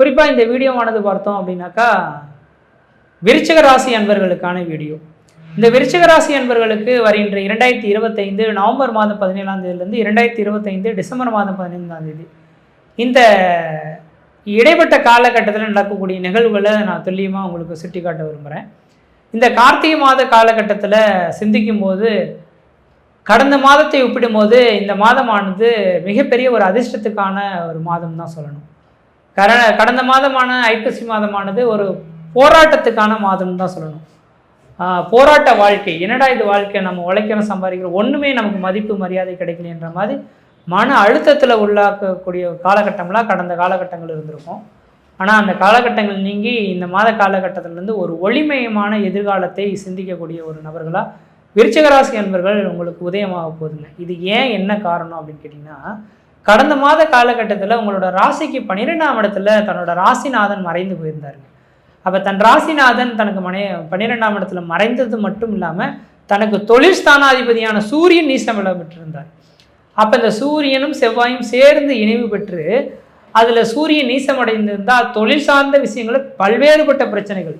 குறிப்பாக இந்த வீடியோவானது பார்த்தோம் அப்படின்னாக்கா விருச்சக ராசி அன்பர்களுக்கான வீடியோ. இந்த விருச்சக ராசி அன்பர்களுக்கு வருகின்ற இரண்டாயிரத்தி இருபத்தைந்து நவம்பர் மாதம் பதினேழாம் தேதியிலிருந்து இரண்டாயிரத்தி இருபத்தைந்து டிசம்பர் மாதம் பதினைந்தாம் தேதி. இந்த இடைப்பட்ட காலகட்டத்தில் நடக்கக்கூடிய நிகழ்வுகளை நான் துல்லியமாக உங்களுக்கு சுட்டி காட்ட விரும்புகிறேன் இந்த கார்த்திகை மாத காலகட்டத்தில் சிந்திக்கும் போது கடந்த மாதத்தை ஒப்பிடும்போது இந்த மாதமானது மிகப்பெரிய ஒரு அதிர்ஷ்டத்துக்கான ஒரு மாதம் தான் சொல்லணும். கர கடந்த மாதமான ஐப்பசி மாதமானது ஒரு போராட்டத்துக்கான மாதம்னு தான் சொல்லணும். போராட்ட வாழ்க்கை. என்னடா இது வாழ்க்கை? நம்ம உழைக்கிறோம் சம்பாதிக்கிறோம் ஒன்றுமே நமக்கு மதிப்பு மரியாதை கிடைக்கலன்ற மாதிரி மன அழுத்தத்தில் உள்ளாக்கக்கூடிய காலகட்டம்லாம் கடந்த காலகட்டங்கள் இருந்திருக்கும். ஆனால் அந்த காலகட்டங்கள் நீங்கி இந்த மாத காலகட்டத்திலேருந்து ஒரு ஒளிமயமான எதிர்காலத்தை சிந்திக்கக்கூடிய ஒரு நபர்களாக விருச்சகராசி அன்பர்கள் உங்களுக்கு உதயமாக போகுதுங்க இது ஏன் என்ன காரணம் அப்படின்னு கேட்டிங்கன்னா கடந்த மாத காலகட்டத்தில் உங்களோட ராசிக்கு பன்னிரெண்டாம் இடத்துல தன்னோட ராசிநாதன் மறைந்து போயிருந்தாருங்க. அப்போ தன் ராசிநாதன் தனக்கு மனை பன்னிரெண்டாம் இடத்துல மறைந்தது மட்டும் இல்லாமல் தனக்கு தொழில் ஸ்தானாதிபதியான சூரியன் நீசம் பெற்றிருந்தார் அப்போ இந்த சூரியனும் செவ்வாயும் சேர்ந்து இணைவு பெற்று அதில் சூரியன் நீசமடைந்திருந்தால் தொழில் சார்ந்த விஷயங்களில் பல்வேறுபட்ட பிரச்சனைகள்.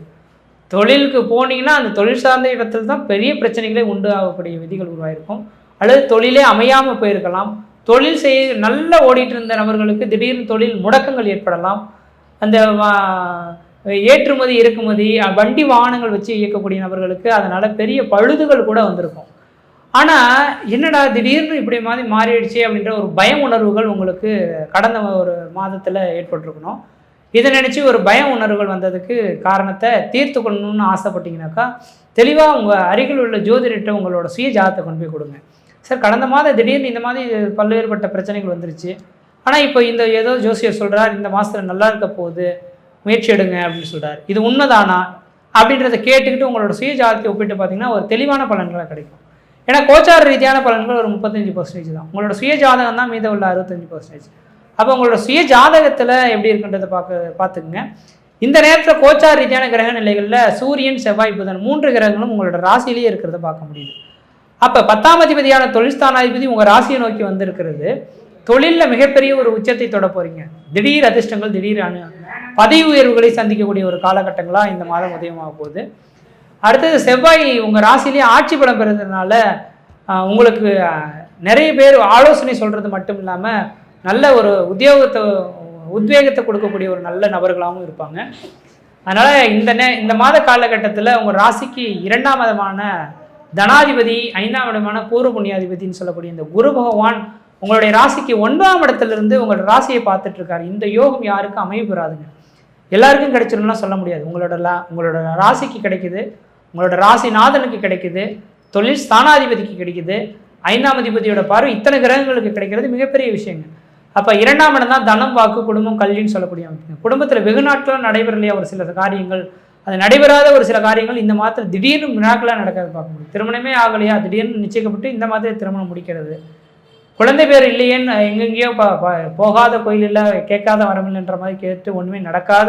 தொழிலுக்கு போனீங்கன்னா அந்த தொழில் சார்ந்த இடத்துல தான் பெரிய பிரச்சனைகளே உண்டு ஆகக்கூடிய விதிகள் உருவாயிருக்கும். அல்லது தொழிலே அமையாமல் போயிருக்கலாம். தொழில் செய்ய நல்லா ஓடிட்டு இருந்த நபர்களுக்கு திடீர்னு தொழில் முடக்கங்கள் ஏற்படலாம். அந்த ஏற்றுமதி இறக்குமதி வண்டி வாகனங்கள் வச்சு இயக்கக்கூடிய நபர்களுக்கு அதனால் பெரிய பழுதுகள் கூட வந்திருக்கும். ஆனால் என்னடா திடீர்னு இப்படி மாதிரி மாறிடுச்சு அப்படின்ற ஒரு பய உணர்வுகள் உங்களுக்கு கடந்த ஒரு மாதத்தில் ஏற்பட்டிருக்கணும். இதை நினச்சி ஒரு பய உணர்வுகள் வந்ததுக்கு காரணத்தை தீர்த்து கொள்ளணும்னு ஆசைப்பட்டீங்கன்னாக்கா தெளிவாக உங்கள் அருகில் உள்ள ஜோதிடர்கிட்ட உங்களோட சுய ஜாதத்தை கொண்டு போய் கொடுங்க. சார் கடந்த மாதம் திடீர்னு இந்த மாதிரி பல்வேறுபட்ட பிரச்சனைகள் வந்துருச்சு. ஆனால் இப்போ இந்த ஏதோ ஜோசியர் சொல்கிறார் இந்த மாதத்தில் நல்லா இருக்க போகுது முயற்சி எடுங்க அப்படின்னு சொல்கிறார் இது உண்மைதானா? அப்படின்றத கேட்டுக்கிட்டு உங்களோட சுய ஜாதத்தை ஒப்பிட்டு பார்த்தீங்கன்னா ஒரு தெளிவான பலன்களாக கிடைக்கும். ஏன்னா கோச்சார ரீதியான பலன்கள் ஒரு முப்பத்தஞ்சு பர்சன்டேஜ் தான். உங்களோட சுய ஜாதகம் தான் மீதம் உள்ள அறுபத்தஞ்சு பர்சன்டேஜ் அப்போ உங்களோட சுய ஜாதகத்தில் எப்படி இருக்குன்றதை பார்க்க பார்த்துக்குங்க. இந்த நேரத்தில் கோச்சார ரீதியான கிரக நிலைகளில் சூரியன் செவ்வாய் புதன் மூன்று கிரகங்களும் உங்களோட ராசியிலேயே இருக்கிறத பார்க்க முடியுது. அப்போ பத்தாம் அதிபதியான தொழில்ஸ்தானாதிபதி உங்கள் ராசியை நோக்கி வந்திருக்கிறது. தொழிலில் மிகப்பெரிய ஒரு உச்சத்தை தொட போகிறீங்க திடீர் அதிர்ஷ்டங்கள் திடீர் அணு பதவி உயர்வுகளை சந்திக்கக்கூடிய ஒரு காலகட்டங்களாக இந்த மாதம் உதயமாக போகுது. அடுத்தது செவ்வாய் உங்கள் ராசிலேயே ஆட்சி பலம் பெறுறதுனால உங்களுக்கு நிறைய பேர் ஆலோசனை சொல்கிறது மட்டும் இல்லாமல் நல்ல ஒரு உத்தியோகத்தை உத்வேகத்தை கொடுக்கக்கூடிய ஒரு நல்ல நபர்களாகவும் இருப்பாங்க. அதனால் இந்த நே இந்த மாத காலகட்டத்தில் உங்கள் ராசிக்கு இரண்டாம் விதமான தனாதிபதி ஐந்தாம் இடமான பூர்வ புண்ணியாதிபதினு சொல்லக்கூடிய இந்த குரு பகவான் உங்களுடைய ராசிக்கு ஒன்பதாம் இடத்துலேருந்து உங்களோட ராசியை பார்த்துட்டு இருக்காரு இந்த யோகம் யாருக்கும் அமைய பெறாதுங்க. எல்லாருக்கும் கிடைச்சிரும்னா சொல்ல முடியாது. உங்களோட லா உங்களோட ராசிக்கு கிடைக்குது உங்களோட ராசிநாதனுக்கு கிடைக்குது தொழில் ஸ்தானாதிபதிக்கு கிடைக்குது ஐந்தாம் அதிபதியோட பார்வை இத்தனை கிரகங்களுக்கு கிடைக்கிறது மிகப்பெரிய விஷயங்க. அப்போ இரண்டாம் இடம் தான் தனம் வாக்கு குடும்பம் கல்வின்னு சொல்லக்கூடிய அமைப்புங்க. குடும்பத்தில் வெகு நாட்களும் நடைபெறலையா ஒரு சில காரியங்கள் அது நடைபெறாத ஒரு சில காரியங்கள் இந்த மாதத்தில் திடீர்னு வினாக்களாக நடக்கிறது பார்க்க முடியும். திருமணமே ஆகலையா? திடீர்னு நிச்சயிக்கப்பட்டு இந்த மாதத்தில் திருமணம் முடிக்கிறது. குழந்தை பேர் இல்லையேன்னு எங்கெங்கேயோ போகாத கோயில் இல்லை கேட்காத வரமில்லைன்ற மாதிரி கேட்டு ஒன்றுமே நடக்காத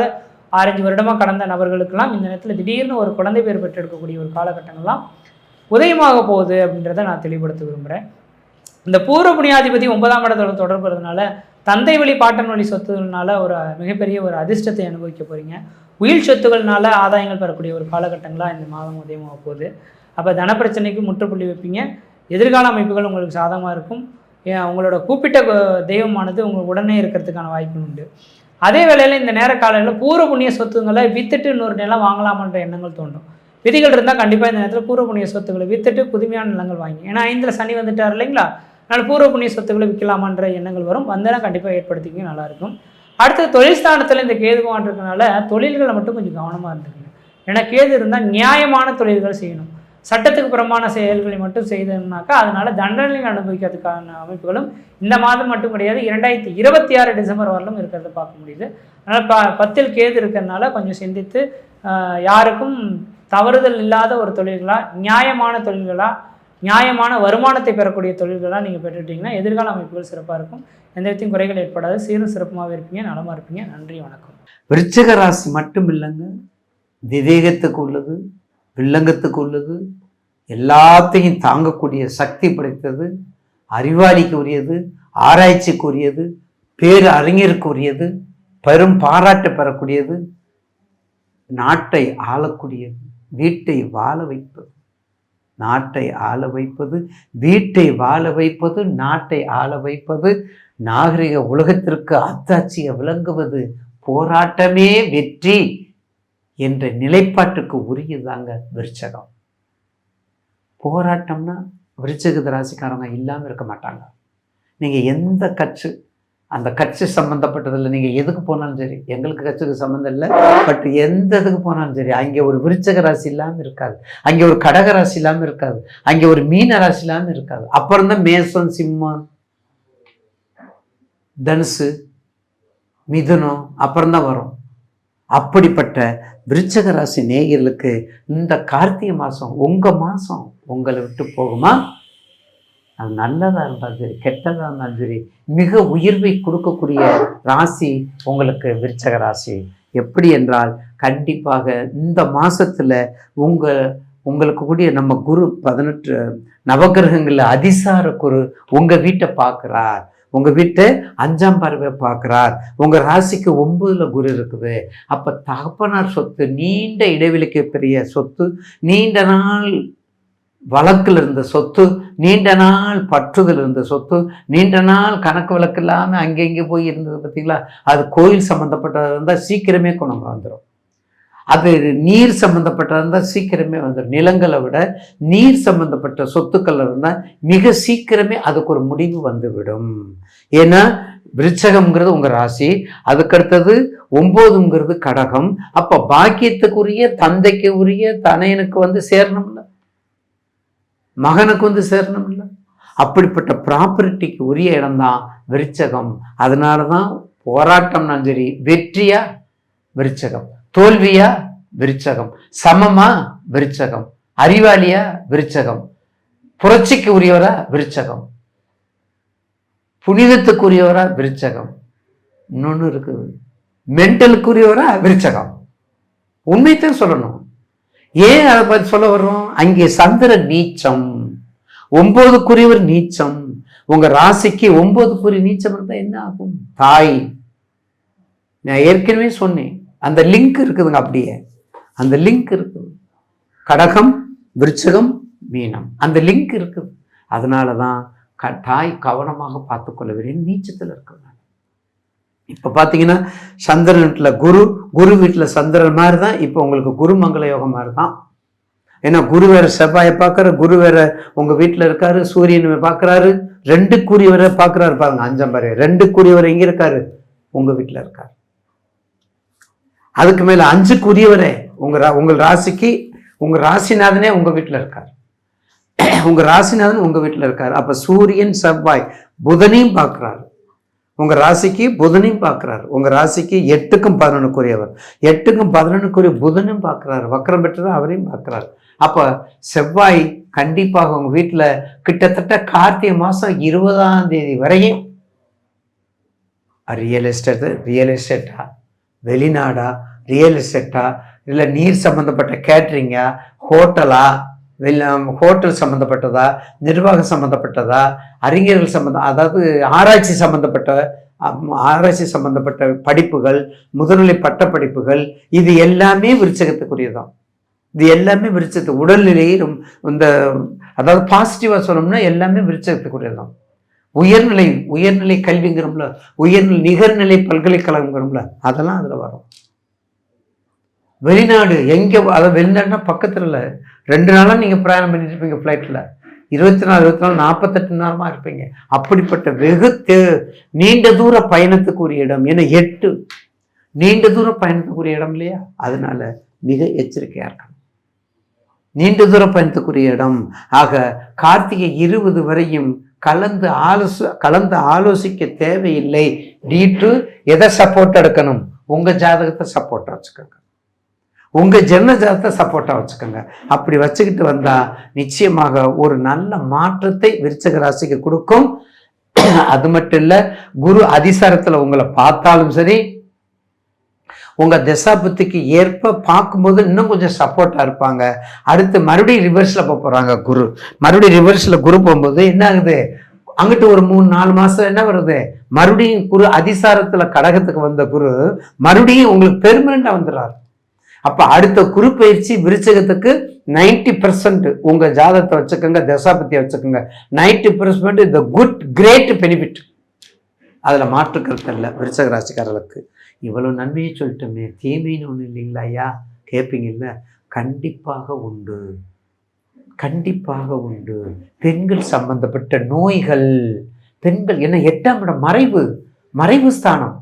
ஆரஞ்சு வருடமாக கடந்த நபர்களுக்கெல்லாம் இந்த நேரத்தில் திடீர்னு ஒரு குழந்தை பேர் பெற்றெடுக்கக்கூடிய ஒரு காலகட்டங்கள்லாம் உதயமாக போகுது அப்படின்றத நான் தெளிவுபடுத்த விரும்புகிறேன் இந்த பூர்வ புண்ணியாதிபதி ஒன்பதாம் இடத்தோட தொடர்புறதுனால தந்தை வழி பாட்டன் வழி சொத்துனால ஒரு மிகப்பெரிய ஒரு அதிர்ஷ்டத்தை அனுபவிக்க போகிறீங்க உயிர் சொத்துகள்னால ஆதாயங்கள் பெறக்கூடிய ஒரு காலகட்டங்களாக இந்த மாதம் உதயமாக போகுது. அப்போ தனப்பிரச்சனைக்கு முற்றுப்புள்ளி வைப்பீங்க. எதிர்கால அமைப்புகள் உங்களுக்கு சாதகமாக இருக்கும். ஏன் உங்களோட கூப்பிட்ட தெய்வமானது உங்கள் உடனே இருக்கிறதுக்கான வாய்ப்பு உண்டு. அதே வேளையில் இந்த நேர காலையில் பூர்வ புண்ணிய சொத்துக்களை வித்துட்டு இன்னொரு நிலம் வாங்கலாமன்ற எண்ணங்கள் தோன்றும். விதிகள் இருந்தால் கண்டிப்பாக இந்த நேரத்தில் பூர்வ புண்ணிய சொத்துக்களை வித்துட்டு புதுமையான நிலங்கள் வாங்கி ஏன்னா ஐந்தில் சனி வந்துட்டார் இல்லைங்களா? அதனால் பூர்வ புண்ணிய சொத்துக்களை விற்கலாமான்ற எண்ணங்கள் வரும். வந்தால் கண்டிப்பாக ஏற்படுத்திக்க நல்லாயிருக்கும் அடுத்தது தொழில் ஸ்தானத்தில் இந்த கேது இருக்கனால தொழில்களை மட்டும் கொஞ்சம் கவனமாக இருந்துக்கணும். ஏன்னா கேது இருந்தால் நியாயமான தொழில்கள் செய்யணும். சட்டத்துக்கு புறமான செயல்களை மட்டும் செய்தோம்னாக்கா அதனால் தண்டனை அனுபவிக்கிறதுக்கான அமைப்புகளும் இந்த மாதம் மட்டும் கிடையாது இரண்டாயிரத்தி இருபத்தி ஆறு டிசம்பர் வரலும் இருக்கிறத பார்க்க முடியுது. அதனால் ப பத்தில் கேது இருக்கிறதுனால கொஞ்சம் சிந்தித்து யாருக்கும் தவறுதல் இல்லாத ஒரு தொழில்களாக நியாயமான தொழில்களாக நியாயமான வருமானத்தை பெறக்கூடிய தொழில்களாக நீங்கள் பெற்றுட்டீங்கன்னா எதிர்கால அமைப்புகள் சிறப்பாக இருக்கும். எந்த விதத்தையும் குறைகள் ஏற்படாது. சீரும் சிறப்புமாக இருப்பீங்க. நலமாக இருப்பீங்க. நன்றி. வணக்கம். விருச்சிக ராசி மட்டும் இல்லைங்க. விவேகத்துக்கு உள்ளது வில்லங்கத்துக்கு உள்ளது எல்லாத்தையும் தாங்கக்கூடிய சக்தி படைத்தது அறிவாளிக்கு உரியது ஆராய்ச்சிக்கு உரியது பேர் அறிஞருக்கு உரியது பெரும் பாராட்டு பெறக்கூடியது நாட்டை ஆளக்கூடியது வீட்டை வாழ வைப்பது. நாட்டை ஆள வைப்பது வீட்டை வாழ வைப்பது நாட்டை ஆள வைப்பது நாகரிக உலகத்திற்கு அத்தாட்சிய விளங்குவது போராட்டமே வெற்றி என்ற நிலைப்பாட்டுக்கு உரியதாங்க விருச்சகம். போராட்டம்னா விருச்சகத்து ராசிக்காரங்க இல்லாமல் இருக்க மாட்டாங்க. நீங்கள் எந்த கட்சி அந்த கட்சி சம்மந்தப்பட்டதில் நீங்கள் எதுக்கு போனாலும் சரி எங்களுக்கு கட்சிக்கு சம்மந்தம் இல்லை பட் எந்த இதுக்கு போனாலும் சரி அங்கே ஒரு விருச்சக ராசி இல்லாமல் இருக்காது. அங்கே ஒரு கடக ராசி இல்லாமல் இருக்காது. அங்கே ஒரு மீன ராசி இல்லாமல் இருக்காது. அப்புறம் தான் மேசம் சிம்மம் தனுசு மிதுனம் அப்புறம்தான் வரும். அப்படிப்பட்ட விருச்சக ராசி நேயர்களுக்கு இந்த கார்த்திகை மாதம் உங்கள் மாதம் உங்களை விட்டு போகுமா? அது நல்லதாக இருந்தாலும் சரி கெட்டதாக இருந்தாலும் சரி மிக உயர்வை கொடுக்கக்கூடிய ராசி உங்களுக்கு விருச்சக ராசி. எப்படி என்றால் கண்டிப்பாக இந்த மாதத்தில் உங்கள் உங்களுக்கு கூடிய நம்ம குரு பதினெட்டு நவகிரகங்களில் அதிசார குரு உங்கள் வீட்டை பார்க்குறார். உங்கள் வீட்டை அஞ்சாம் பறவை பார்க்குறார். உங்கள் ராசிக்கு ஒம்பதில் குரு இருக்குது. அப்போ தகப்பனார் சொத்து நீண்ட இடைவெளிக்கு பெரிய சொத்து நீண்ட நாள் வழக்கில் இருந்த சொத்து நீண்ட நாள் பற்றுதல் இருந்த சொத்து நீண்ட நாள் கணக்கு வழக்கு இல்லாமல் அங்கே இங்கே போய் இருந்தது பார்த்தீங்களா? அது கோயில் சம்மந்தப்பட்டதாக இருந்தால் சீக்கிரமே குணம் வந்துடும் அது நீர் சம்மந்தப்பட்டதாக இருந்தால் சீக்கிரமே வந்துடும் நிலங்களை விட நீர் சம்மந்தப்பட்ட சொத்துக்கள் இருந்தால் மிக சீக்கிரமே அதுக்கு ஒரு முடிவு வந்துவிடும். ஏன்னா விருச்சகம்ங்கிறது உங்கள் ராசி அதுக்கடுத்தது ஒம்போதுங்கிறது கடகம். அப்போ பாக்கியத்துக்குரிய தந்தைக்கு உரிய தனையனுக்கு வந்து சேரணும்ல. மகனுக்கு வந்து சேரணும்ல அப்படிப்பட்ட ப்ராப்பர்ட்டிக்கு உரிய இடம்தான் விருச்சகம். அதனால தான் போராட்டம்னா சரி வெற்றியா விருச்சகம். தோல்வியா விருச்சகம். சமமா விருச்சகம். அறிவாளியா விருச்சகம். புரட்சிக்கு உரியவரா விருச்சகம். புனிதத்துக்குரியவரா விருச்சகம். இன்னொன்று இருக்குது. மென்டலுக்குரியவரா விருச்சகம். உண்மைத்தான் சொல்லணும். ஏன் அதை பற்றி சொல்ல வர்றோம்? அங்கே சந்திர நீச்சம். ஒன்பதுக்குரியவர் நீச்சம். உங்க ராசிக்கு ஒன்பதுக்குரிய நீச்சம் இருந்தால் என்ன ஆகும்? தாய். நான் ஏற்கனவே சொன்னேன். அந்த லிங்க் இருக்குதுங்க அப்படியே. அந்த லிங்க் இருக்குது. கடகம் விருச்சகம் மீனம். அந்த லிங்க் இருக்குது. அதனால தான் க தாய் கவனமாக பார்த்துக்கொள்ள வேண்டிய நீச்சத்தில் இருக்கிறாங்க இப்போ பார்த்தீங்கன்னா சந்திரன் வீட்டில் குரு குரு வீட்டில் சந்திரன் மாதிரி தான் இப்போ உங்களுக்கு குருமங்கள யோகம் மாதிரி தான் ஏன்னா குரு வேற செவ்வாயை பார்க்குற குரு வேற உங்கள் வீட்டில் இருக்காரு சூரியன் பார்க்குறாரு ரெண்டு கூறியவரை பார்க்குறாரு பாருங்க அஞ்சாம் பாரு ரெண்டு கூறியவர் எங்கே இருக்காரு? உங்கள் வீட்டில் இருக்காரு. அதுக்கு மேலே அஞ்சு கூறியவரே உங்கள் ரா உங்கள் ராசிக்கு உங்கள் ராசிநாதனே உங்கள் வீட்டில் இருக்கார். உங்கள் ராசிநாதன் உங்கள் வீட்டில் இருக்கார். அப்போ சூரியன் செவ்வாய் புதனையும் பார்க்குறாரு உங்கள் ராசிக்கு புதனையும் பார்க்குறாரு. உங்கள் ராசிக்கு எட்டுக்கும் பதினொன்றுக்குரியவர் எட்டுக்கும் பதினொன்றுக்குரிய புதனும் பார்க்குறாரு. வக்கரம் பெற்றது அவரையும் பார்க்குறாரு. அப்போ செவ்வாய் கண்டிப்பாக உங்கள் வீட்டில் கிட்டத்தட்ட கார்த்திகை மாதம் இருபதாம் தேதி வரையும் ரியல் எஸ்டேட்டு ரியல் எஸ்டேட்டா வெளிநாடா? ரியல் எஸ்டேட்டா இல்லை நீர் சம்மந்தப்பட்ட கேட்ரிங்கா ஹோட்டலா ஹோட்டல் சம்மந்தப்பட்டதா நிர்வாகம் சம்மந்தப்பட்டதா அறிஞர்கள் சம்மந்தம் அதாவது ஆராய்ச்சி சம்மந்தப்பட்ட ஆராய்ச்சி சம்மந்தப்பட்ட படிப்புகள் முதுநிலை பட்ட படிப்புகள் இது எல்லாமே விருச்சகத்துக்குரியதான் இது எல்லாமே விருச்சத்து உடல்நிலையை ரொம்ப- இந்த அதாவது பாசிட்டிவாக சொல்லணும்னா எல்லாமே விருச்சகத்துக்குரியதான் உயர்நிலை உயர்நிலை கல்விங்கிறோம்ல உயர்நிலை நிகர்நிலை பல்கலைக்கழகங்கிறோம்ல அதெல்லாம் அதில் வரும். வெளிநாடு எங்கே அதாவது வெளிநாடுனா பக்கத்தில் இல்லை ரெண்டு நாளாக நீங்கள் பிரயாணம் பண்ணிட்டு இருப்பீங்க ஃப்ளைட்டில் இருபத்தி நாலு இருபத்தி நாலு நாற்பத்தெட்டு நேரமாக இருப்பீங்க. அப்படிப்பட்ட வெகு தே நீண்ட தூர பயணத்துக்குரிய இடம். ஏன்னா எட்டு நீண்ட தூர பயணத்துக்குரிய இடம் இல்லையா? அதனால மிக எச்சரிக்கையாக இருக்கணும். நீண்ட தூர பயணத்துக்குரிய இடம். ஆக கார்த்திகை இருபது வரையும் கலந்து ஆலோச கலந்து ஆலோசிக்க தேவையில்லை. டீட்டு எதை சப்போர்ட் எடுக்கணும்? உங்கள் ஜாதகத்தை சப்போர்ட் வச்சுக்கோங்க. உங்கள் ஜென்மஜாதத்தை சப்போர்ட்டாக வச்சுக்கோங்க. அப்படி வச்சுக்கிட்டு வந்தால் நிச்சயமாக ஒரு நல்ல மாற்றத்தை விருச்சக ராசிக்கு கொடுக்கும். அது மட்டும் இல்லை குரு அதிசாரத்தில் உங்களை பார்த்தாலும் சரி உங்கள் தசாபுத்திக்கு ஏற்ப பார்க்கும்போது இன்னும் கொஞ்சம் சப்போர்ட்டாக இருப்பாங்க. அடுத்து மறுபடியும் ரிவர்ஸில் போக போகிறாங்க குரு. மறுபடியும் ரிவர்ஸில் குரு போகும்போது என்ன ஆகுது? அங்கிட்டு ஒரு மூணு நாலு மாதம் என்ன வருது? மறுபடியும் குரு அதிசாரத்தில் கடகத்துக்கு வந்த குரு மறுபடியும் உங்களுக்கு பெர்மனண்டா வந்துடுறாரு. அப்ப அடுத்த குரு பயிற்சி விருச்சகத்துக்கு நைன்டி பர்சன்ட் உங்க ஜாதகத்தை வச்சுக்கோங்க தசாபத்தியை வச்சுக்கோங்க. நைன்டி பர்சன்ட் இந்த குட் கிரேட் பெனிஃபிட் அதில் மாற்று இல்லை விருச்சக ராசிக்காரர்களுக்கு. இவ்வளவு நன்மையை சொல்லிட்டோமே தீமைன்னு ஒன்று இல்லைங்களா ஐயா? கேட்பீங்கல்ல கண்டிப்பாக உண்டு. கண்டிப்பாக உண்டு. பெண்கள் சம்பந்தப்பட்ட நோய்கள் பெண்கள் என்ன எட்டாம் இடம் மறைவு. மறைவு ஸ்தானம்.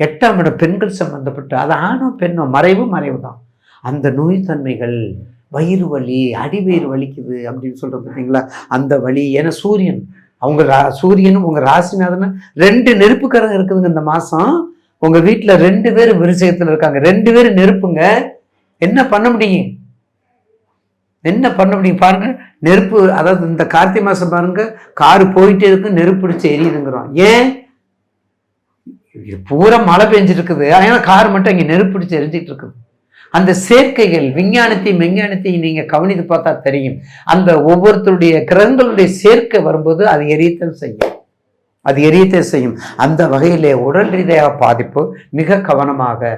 எட்டாம் இடம் பெண்கள் சம்பந்தப்பட்ட அது ஆணோ பெண்ணோ மறைவு மறைவு தான். அந்த நோய் தன்மைகள் வயிறு வலி அடிவயிறு வலிக்குது அப்படின்னு சொல்கிற பார்த்தீங்களா? அந்த வலி ஏன்னா சூரியன் அவங்க ரா- சூரியனும் உங்கள் ராசிநாதனும் ரெண்டு நெருப்புக்காரங்க இருக்குதுங்க இந்த மாதம் உங்கள் வீட்டில் ரெண்டு பேர் விருச்சகத்துல இருக்காங்க. ரெண்டு பேரும் நெருப்புங்க. என்ன பண்ண முடியும்? என்ன பண்ண முடியும்? பாருங்க நெருப்பு அதாவது இந்த கார்த்திகை மாதம் பாருங்க காரு போயிட்டே இருக்கு நெருப்பு பிடிச்சி எரியுதுங்கிறோம். ஏன்? பூரா மழை பெஞ்சிட்டு இருக்குது கார் மட்டும் இங்கே நெருப்பிடிச்சு எரிஞ்சிட்டு இருக்குது. அந்த சேர்க்கைகள் விஞ்ஞானத்தையும் விஞ்ஞானத்தையும் நீங்கள் கவனித்து பார்த்தா தெரியும். அந்த ஒவ்வொருத்தருடைய கிரகங்களுடைய சேர்க்கை வரும்போது அது எரியத்தான் செய்யும். அது எரியத்தை செய்யும். அந்த வகையிலே உடல் ரீதியாக பாதிப்பு மிக கவனமாக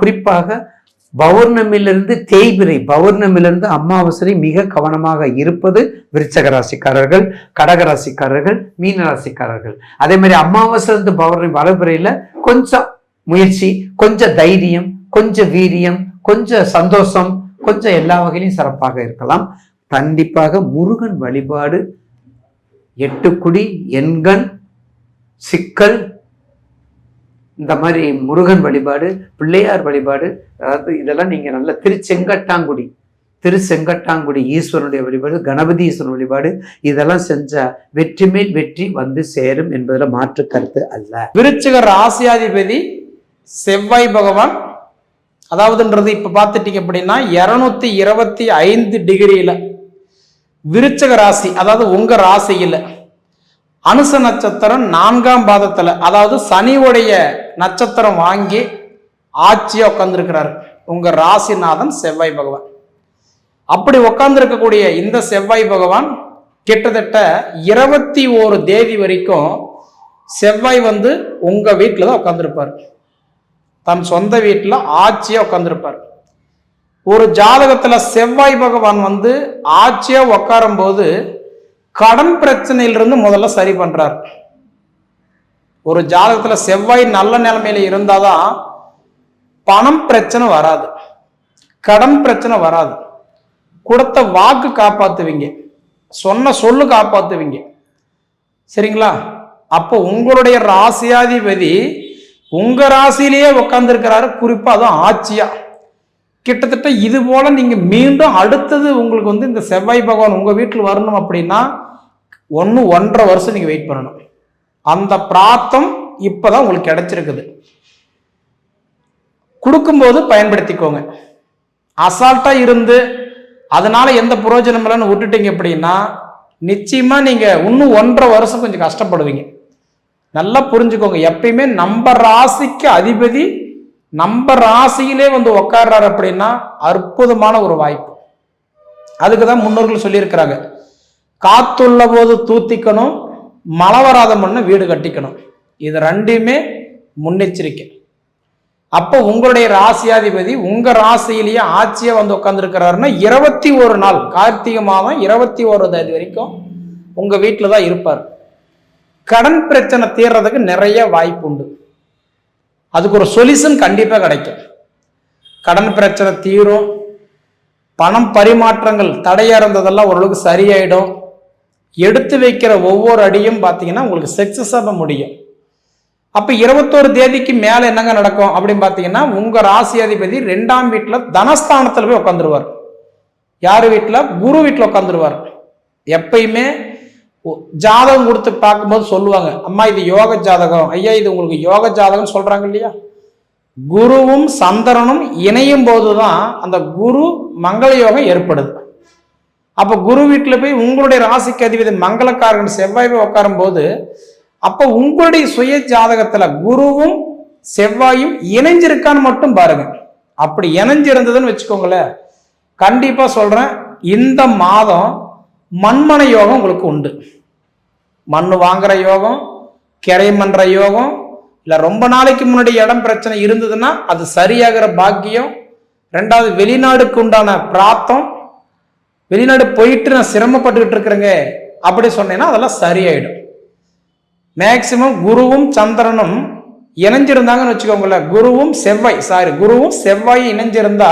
குறிப்பாக பௌர்ணமிலிருந்து தேய்பிரை பௌர்ணமிலிருந்து அமாவாசை மிக கவனமாக இருப்பது விருச்சக ராசிக்காரர்கள் கடக ராசிக்காரர்கள் மீன ராசிக்காரர்கள் அதே மாதிரி அமாவாசைலேருந்து பௌர்ணமி வளர்பிறையில கொஞ்சம் முயற்சி கொஞ்சம் தைரியம் கொஞ்சம் வீரியம் கொஞ்சம் சந்தோஷம் கொஞ்சம் எல்லா வகையிலும் சிறப்பாக இருக்கலாம். கண்டிப்பாக முருகன் வழிபாடு எட்டுக்குடி எண்கண் சிக்கல் இந்த மாதிரி முருகன் வழிபாடு பிள்ளையார் வழிபாடு அதாவது இதெல்லாம் நீங்கள் நல்ல திருச்செங்கட்டாங்குடி திருச்செங்கட்டாங்குடி ஈஸ்வரனுடைய வழிபாடு கணபதி ஈஸ்வரன் வழிபாடு இதெல்லாம் செஞ்சால் வெற்றி மேல் வெற்றி வந்து சேரும் என்பதில் மாற்று கருத்து அல்ல. விருச்சிக ராசியாதிபதி செவ்வாய் பகவான் அதாவதுன்றது இப்போ பார்த்துட்டீங்க அப்படின்னா இரநூத்தி இருபத்தி ஐந்து டிகிரியில் விருச்சக ராசி அதாவது உங்கள் ராசியில். அனுச நட்சத்திரம் நான்காம் பாதத்தில் அதாவது சனியுடைய நட்சத்திரம் வாங்கி ஆட்சியாக உட்காந்துருக்கிறாரு உங்கள் ராசிநாதன் செவ்வாய் பகவான். அப்படி உட்காந்துருக்கக்கூடிய இந்த செவ்வாய் பகவான் கிட்டத்தட்ட இருபத்தி ஓரு தேதி வரைக்கும் செவ்வாய் வந்து உங்கள் வீட்டில் தான் உட்காந்துருப்பார் தன் சொந்த வீட்டில் ஆட்சியாக உட்காந்துருப்பார் ஒரு ஜாதகத்தில் செவ்வாய் பகவான் வந்து ஆட்சியாக உட்காரும் போது கடன் பிரச்சனையிலிருந்து முதல்ல சரி பண்ணுறார் ஒரு ஜாதகத்துல செவ்வாய் நல்ல நிலைமையில இருந்தாதான் பணம் பிரச்சனை வராது. கடன் பிரச்சனை வராது. கொடுத்த வாக்கு காப்பாத்துவீங்க. சொன்ன சொல்லு காப்பாத்துவீங்க. சரிங்களா? அப்போ உங்களுடைய ராசியாதிபதி உங்க ராசியிலேயே உட்காந்துருக்கிறாரு குறிப்பா அதுவும் ஆட்சியா கிட்டத்தட்ட இது போல நீங்க மீண்டும் அடுத்தது உங்களுக்கு வந்து இந்த செவ்வாய் பகவான் உங்க வீட்டில் வரணும் அப்படின்னா ஒன்று ஒன்றரை வருஷம் நீங்க வெயிட் பண்ணணும். அந்த பிராத்தம் இப்போதான் உங்களுக்கு கிடைச்சிருக்குது. கொடுக்கும்போது பயன்படுத்திக்கோங்க. அசால்ட்டாக இருந்து அதனால எந்த பிரயோஜனம் இல்லைன்னு விட்டுட்டீங்க அப்படின்னா நிச்சயமா நீங்க இன்னும் ஒன்றரை வருஷம் கொஞ்சம் கஷ்டப்படுவீங்க. நல்லா புரிஞ்சுக்கோங்க. எப்பயுமே நம்ம ராசிக்கு அதிபதி நம்ம ராசியிலே வந்து உக்காடுறாரு அப்படின்னா அற்புதமான ஒரு வாய்ப்பு. அதுக்கு தான் முன்னோர்கள் சொல்லியிருக்கிறாங்க. காத்துள்ள போது தூத்திக்கணும் மழை வராத மண்ணை வீடு கட்டிக்கணும். இது ரெண்டுமே முன்னெச்சரிக்கை. அப்போ உங்களுடைய ராசியாதிபதி உங்க ராசியிலேயே ஆட்சியா வந்து உட்காந்துருக்கிறாருன்னா இருபத்தி ஒரு நாள் கார்த்திகை மாதம் இருபத்தி ஒரு தேதி வரைக்கும் உங்க வீட்டில் தான் இருப்பார். கடன் பிரச்சனை தீர்றதுக்கு நிறைய வாய்ப்பு உண்டு. அதுக்கு ஒரு சொல்யூஷன் கண்டிப்பாக கிடைக்கும். கடன் பிரச்சனை தீரும். பணம் பரிமாற்றங்கள் தடையாக இருந்ததெல்லாம் ஓரளவுக்கு சரியாயிடும். எடுத்து வைக்கிற ஒவ்வொரு அடியும் பார்த்தீங்கன்னா உங்களுக்கு சக்சஸாக முடியும். அப்போ இருபத்தோரு தேதிக்கு மேலே என்னங்க நடக்கும் அப்படின்னு பார்த்தீங்கன்னா உங்கள் ராசி அதிபதி ரெண்டாம் வீட்டில் தனஸ்தானத்தில் போய் உட்காந்துருவார். யார் வீட்டில்? குரு வீட்டில் உட்காந்துருவார். எப்பயுமே ஜாதகம் கொடுத்து பார்க்கும்போது சொல்லுவாங்க அம்மா இது யோக ஜாதகம். ஐயா இது உங்களுக்கு யோக ஜாதகம்னு சொல்கிறாங்க இல்லையா? குருவும் சந்திரனும் இணையும் போது தான் அந்த குரு மங்கள யோகம் ஏற்படுது. அப்போ குரு வீட்டில் போய் உங்களுடைய ராசிக்கு அதிபதி மங்களக்காரன் செவ்வாய் போய் உட்காரும் போது அப்போ உங்களுடைய சுய ஜாதகத்தில் குருவும் செவ்வாயும் இணைஞ்சிருக்கான்னு மட்டும் பாருங்க. அப்படி இணைஞ்சிருந்ததுன்னு வச்சுக்கோங்களேன். கண்டிப்பாக சொல்கிறேன் இந்த மாதம் மண்மனை யோகம் உங்களுக்கு உண்டு. மண் வாங்குற யோகம் கிரையம் மன்ற யோகம் இல்லை ரொம்ப நாளைக்கு முன்னாடி இடம் பிரச்சனை இருந்ததுன்னா அது சரியாகிற பாக்கியம். ரெண்டாவது வெளிநாடுக்கு உண்டான பிராத்தம் வெளிநாடு போயிட்டு நான் சிரமப்பட்டுக்கிட்டு இருக்கிறேங்க அப்படி சொன்னேன்னா அதெல்லாம் சரியாயிடும். மேக்சிமம் குருவும் சந்திரனும் இணைஞ்சிருந்தாங்கன்னு வச்சுக்கோங்களேன். குருவும் செவ்வாய் சாரி குருவும் செவ்வாயும் இணைஞ்சிருந்தா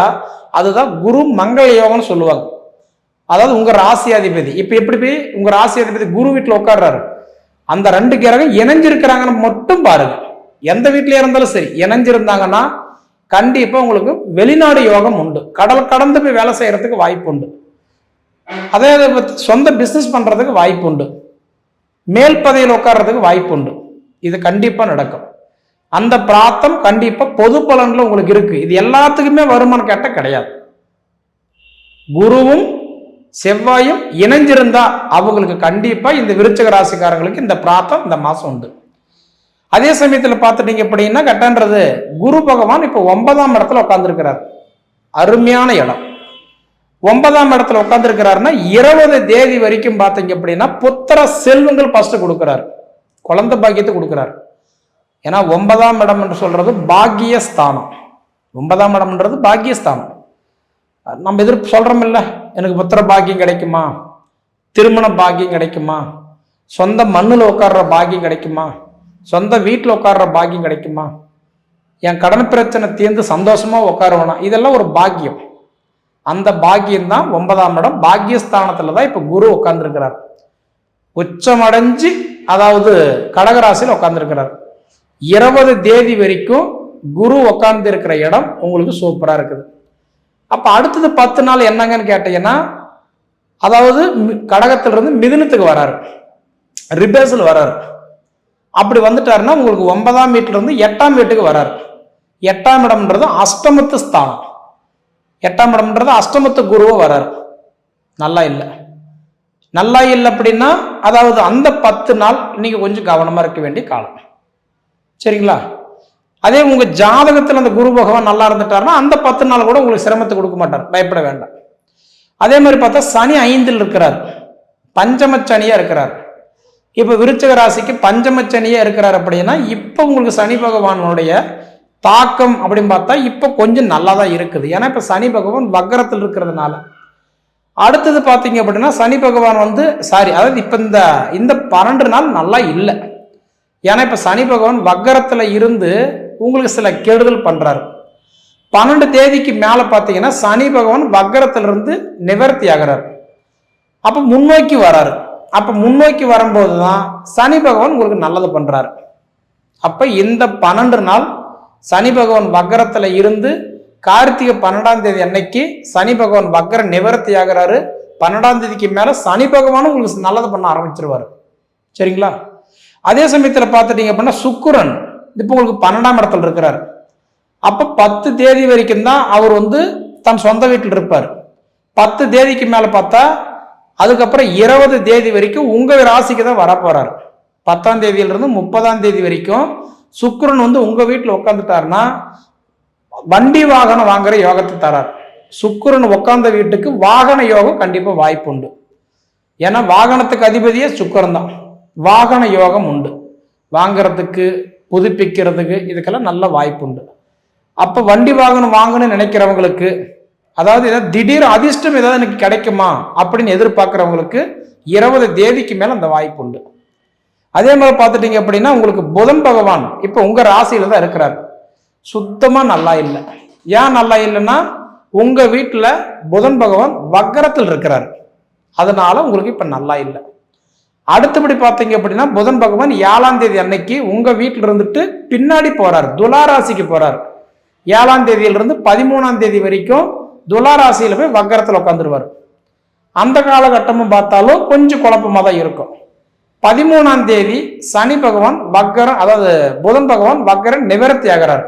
அதுதான் குரு மங்கள யோகம்னு சொல்லுவாங்க. அதாவது உங்க ராசியாதிபதி இப்ப எப்படி போய் உங்க ராசியாதிபதி குரு வீட்டில் உட்காடுறாரு அந்த ரெண்டு கிரகம் இணைஞ்சிருக்கிறாங்கன்னு மட்டும் பாருங்க. எந்த வீட்லயே இருந்தாலும் சரி இணைஞ்சிருந்தாங்கன்னா கண்டிப்பா உங்களுக்கு வெளிநாடு யோகம் உண்டு. கடல் கடந்து போய் வேலை செய்யறதுக்கு வாய்ப்பு உண்டு. அதே சொந்த பிஸ்னஸ் பண்றதுக்கு வாய்ப்பு உண்டு. மேல் பதவியில் உட்கார்றதுக்கு வாய்ப்பு உண்டு. இது கண்டிப்பா நடக்கும். அந்த பிராத்தம் கண்டிப்பா பொது பலனில் உங்களுக்கு இருக்கு. இது எல்லாத்துக்குமே வருமானம் கேட்டால் கிடையாது. குருவும் செவ்வாயும் இணைஞ்சிருந்தா அவங்களுக்கு கண்டிப்பா இந்த விருச்சக ராசிக்காரங்களுக்கு இந்த பிராத்தம் இந்த மாதம் உண்டு. அதே சமயத்தில் பார்த்துட்டீங்க அப்படின்னா கட்டன்றது குரு பகவான் இப்போ ஒன்பதாம் இடத்துல உட்காந்துருக்கிறார் அருமையான இடம். ஒன்பதாம் இடத்துல உட்காந்துருக்கிறாருன்னா இருபது தேதி வரைக்கும் பார்த்தீங்க அப்படின்னா புத்திர செல்வங்கள் ஃபஸ்ட்டு கொடுக்குறாரு. குழந்தை பாக்கியத்தை கொடுக்குறாரு. ஏன்னா ஒன்பதாம் இடம் என்று சொல்றது பாக்கியஸ்தானம். ஒன்பதாம் இடம்ன்றது பாக்கியஸ்தானம். நம்ம எதிர்ப்பு சொல்கிறோம் இல்லை எனக்கு புத்திர பாக்கியம் கிடைக்குமா? திருமண பாக்கியம் கிடைக்குமா? சொந்த மண்ணில் உட்கார்ற பாக்கியம் கிடைக்குமா? சொந்த வீட்டில் உட்கார்ற பாக்கியம் கிடைக்குமா? என் கடன் பிரச்சனை தீர்ந்து சந்தோஷமாக உட்காருவேனா? இதெல்லாம் ஒரு பாக்கியம். அந்த பாக்கியம் தான் ஒன்பதாம் இடம். பாக்கியஸ்தானத்துல தான் இப்ப குரு உட்கார்ந்துருக்கிறார். உச்சமடைஞ்சு அதாவது கடகராசியில் உட்கார்ந்துருக்கிறார். இருபது தேதி வரைக்கும் குரு உட்கார்ந்து இருக்கிற இடம் உங்களுக்கு சூப்பரா இருக்குது. அப்ப அடுத்தது பத்து நாள் என்னங்கன்னு கேட்டீங்கன்னா அதாவது மி- கடகத்திலிருந்து மிதுனத்துக்கு வராரு. ரிபேஸில் வராரு. அப்படி வந்துட்டாருன்னா உங்களுக்கு ஒன்பதாம் வீட்டிலிருந்து எட்டாம் வீட்டுக்கு வராரு. எட்டாம் இடம்ன்றது அஷ்டமத்து ஸ்தானம். எட்டாம் இடம்ன்றது அஷ்டமத்து குருவை வராரு. நல்லா இல்லை. நல்லா இல்லை அப்படின்னா அதாவது அந்த பத்து நாள் இன்னைக்கு கொஞ்சம் கவனமாக இருக்க வேண்டிய காலம். சரிங்களா? அதே உங்கள் ஜாதகத்தில் அந்த குரு பகவான் நல்லா இருந்துட்டாருன்னா அந்த பத்து நாள் கூட உங்களுக்கு சிரமத்தை கொடுக்க மாட்டார். பயப்பட வேண்டாம். அதே மாதிரி பார்த்தா சனி ஐந்தில் இருக்கிறார். பஞ்சம சனியாக இருக்கிறார். இப்போ விருச்சக ராசிக்கு பஞ்சம சனியாக இருக்கிறார் அப்படின்னா இப்போ உங்களுக்கு சனி பகவானுடைய தாக்கம் அப்படின்னு பார்த்தா இப்போ கொஞ்சம் நல்லா தான் இருக்குது. ஏன்னா இப்போ சனி பகவான் வக்கரத்தில் இருக்கிறதுனால. அடுத்தது பார்த்தீங்க அப்படின்னா சனி பகவான் வந்து சாரி அதாவது இப்போ இந்த இந்த பன்னெண்டு நாள் நல்லா இல்லை. ஏன்னா இப்போ சனி பகவான் வக்கரத்தில் இருந்து உங்களுக்கு சில கெடுதல் பண்ணுறாரு பன்னெண்டு தேதிக்கு மேலே பார்த்தீங்கன்னா சனி பகவான் வக்கரத்திலிருந்து நிவர்த்தி ஆகிறார். அப்போ முன்னோக்கி வராரு. அப்போ முன்னோக்கி வரும்போது தான் சனி பகவான் உங்களுக்கு நல்லது பண்ணுறாரு அப்போ இந்த பன்னெண்டு நாள் சனி பகவான் வக்கரத்தில் இருந்து கார்த்திகை பன்னெண்டாம் தேதி அன்னைக்கு சனி பகவான் வக்கர நிவர்த்தி ஆகிறாரு. பன்னெண்டாம் தேதிக்கு மேலே சனி பகவானும் உங்களுக்கு நல்லது பண்ண ஆரம்பிச்சிருவார். சரிங்களா? அதே சமயத்தில் பார்த்துட்டீங்க அப்படின்னா சுக்குரன் இப்போ உங்களுக்கு பன்னெண்டாம் இடத்துல இருக்கிறார். அப்போ பத்து தேதி வரைக்கும் தான் அவர் வந்து தன் சொந்த வீட்டில் இருப்பார். பத்து தேதிக்கு மேலே பார்த்தா அதுக்கப்புறம் இருபது தேதி வரைக்கும் உங்கள் ராசிக்கு தான் வரப்போகிறார் பத்தாம் தேதியிலிருந்து முப்பதாம் தேதி வரைக்கும் சுக்கரன் வந்து உங்க வீட்டில் உட்காந்துட்டாருன்னா வண்டி வாகனம் வாங்குற யோகத்தை தரார். சுக்கரன் உட்காந்த வீட்டுக்கு வாகன யோகம் கண்டிப்பா வாய்ப்பு உண்டு. ஏன்னா வாகனத்துக்கு அதிபதியே சுக்கிரன் தான். வாகன யோகம் உண்டு. வாங்குறதுக்கு புதுப்பிக்கிறதுக்கு இதுக்கெல்லாம் நல்ல வாய்ப்பு உண்டு. அப்போ வண்டி வாகனம் வாங்கணும்னு நினைக்கிறவங்களுக்கு அதாவது ஏதாவது திடீர் அதிர்ஷ்டம் ஏதாவது எனக்கு கிடைக்குமா அப்படின்னு எதிர்பார்க்குறவங்களுக்கு இருபது தேதிக்கு மேலே அந்த வாய்ப்பு உண்டு. அதே மாதிரி பார்த்துட்டீங்க அப்படின்னா உங்களுக்கு புதன் பகவான் இப்போ உங்கள் ராசியில் தான் இருக்கிறார். சுத்தமாக நல்லா இல்லை. ஏன் நல்லா இல்லைன்னா உங்கள் வீட்டில் புதன் பகவான் வக்கரத்தில் இருக்கிறார். அதனால உங்களுக்கு இப்போ நல்லா இல்லை. அடுத்தபடி பார்த்தீங்க அப்படின்னா புதன் பகவான் ஏழாம் தேதி அன்னைக்கு உங்கள் வீட்டில் இருந்துட்டு பின்னாடி போகிறார் துலா ராசிக்கு ஏழாம் தேதியிலிருந்து பதிமூணாம் தேதி வரைக்கும் துலாராசியில் போய் வக்கரத்தில் உட்காந்துருவார் அந்த காலகட்டமும் பார்த்தாலும் கொஞ்சம் குழப்பமாக தான் இருக்கும். பதிமூணாம் தேதி சனி பகவான் வக்கரம் அதாவது புதன் பகவான் வக்கரன் நிவர்த்தி ஆகிறார்.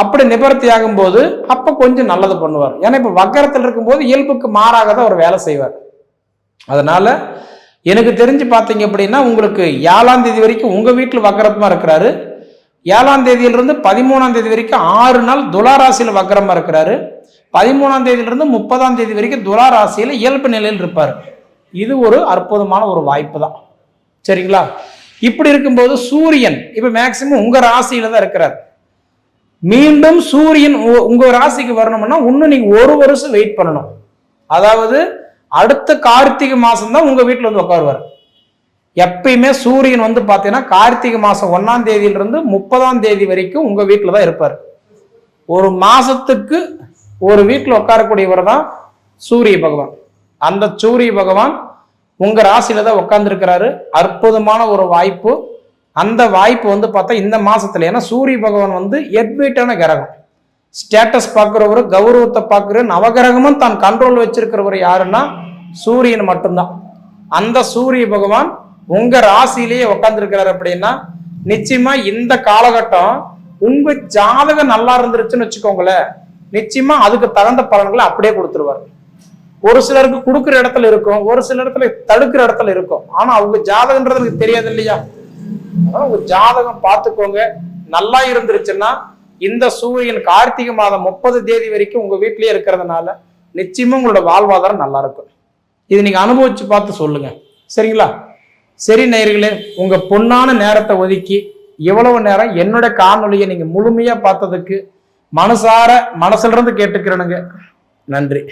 அப்படி நிவர்த்தி ஆகும்போது அப்போ கொஞ்சம் நல்லது பண்ணுவார். ஏன்னா இப்போ வக்கரத்தில் இருக்கும்போது இயல்புக்கு மாறாக தான் அவர் வேலை செய்வார். அதனால எனக்கு தெரிஞ்சு பார்த்தீங்க அப்படின்னா உங்களுக்கு ஏழாம் தேதி வரைக்கும் உங்கள் வீட்டில் வக்கரமாக இருக்கிறாரு. ஏழாம் தேதியிலிருந்து பதிமூணாம் தேதி வரைக்கும் ஆறு நாள் துலா வக்கரமாக இருக்கிறாரு. பதிமூணாம் தேதியிலிருந்து முப்பதாம் தேதி வரைக்கும் துளாராசியில் இயல்பு நிலையில் இருப்பார். இது ஒரு அற்புதமான ஒரு வாய்ப்பு தான். சரிங்களா? இப்படி இருக்கும்போது சூரியன் இப்ப மேக்சிமம் உங்க ராசியில தான் இருக்கிறார். மீண்டும் சூரியன் உ- உங்க ராசிக்கு வரணும்னா இன்னும் நீங்க ஒரு வருஷம் வெயிட் பண்ணணும். அதாவது அடுத்த கார்த்திகை மாசம் தான் உங்க வீட்டில் வந்து உட்காருவார். எப்பயுமே சூரியன் வந்து பார்த்தீங்கன்னா கார்த்திகை மாசம் ஒன்னாம் தேதியிலிருந்து முப்பதாம் தேதி வரைக்கும் உங்க வீட்டில் தான் இருப்பார். ஒரு மாசத்துக்கு ஒரு வீட்டில் உட்காரக்கூடியவர் தான் சூரிய பகவான். அந்த சூரிய பகவான் உங்க ராசியில தான் உட்காந்துருக்கிறாரு அற்புதமான ஒரு வாய்ப்பு. அந்த வாய்ப்பு வந்து பார்த்தா இந்த மாசத்துல ஏன்னா சூரிய பகவான் வந்து எட்வீட்டான கிரகம். ஸ்டேட்டஸ் பார்க்குறவர் கௌரவத்தை பார்க்குற நவகிரகமும் தான் கண்ட்ரோல் வச்சிருக்கிறவர் யாருன்னா சூரியன் மட்டும்தான். அந்த சூரிய பகவான் உங்க ராசியிலேயே உட்காந்துருக்கிறார் அப்படின்னா நிச்சயமா இந்த காலகட்டம் உங்க ஜாதகம் நல்லா இருந்துருச்சுன்னு வச்சுக்கோங்களேன். நிச்சயமா அதுக்கு தகுந்த பலன்களை அப்படியே கொடுத்துருவாரு. ஒரு சிலருக்கு கொடுக்குற இடத்துல இருக்கும் ஒரு சில இடத்துல தடுக்கிற இடத்துல இருக்கும். ஆனா அவங்க ஜாதகன்றது எனக்கு தெரியாது இல்லையா? அதனால உங்க ஜாதகம் பார்த்துக்கோங்க. நல்லா இருந்துருச்சுன்னா இந்த சூரியன் கார்த்திகை மாதம் முப்பது தேதி வரைக்கும் உங்க வீட்லயே இருக்கிறதுனால நிச்சயமா உங்களோட வாழ்வாதாரம் நல்லா இருக்கும். இது நீங்க அனுபவிச்சு பார்த்து சொல்லுங்க. சரிங்களா? சரி நேயர்களே உங்க பொன்னான நேரத்தை ஒதுக்கி இவ்வளவு நேரம் என்னோட காணொலியை நீங்க முழுமையா பார்த்ததுக்கு மனசார மனசுல இருந்து கேட்டுக்கிறேனுங்க. நன்றி.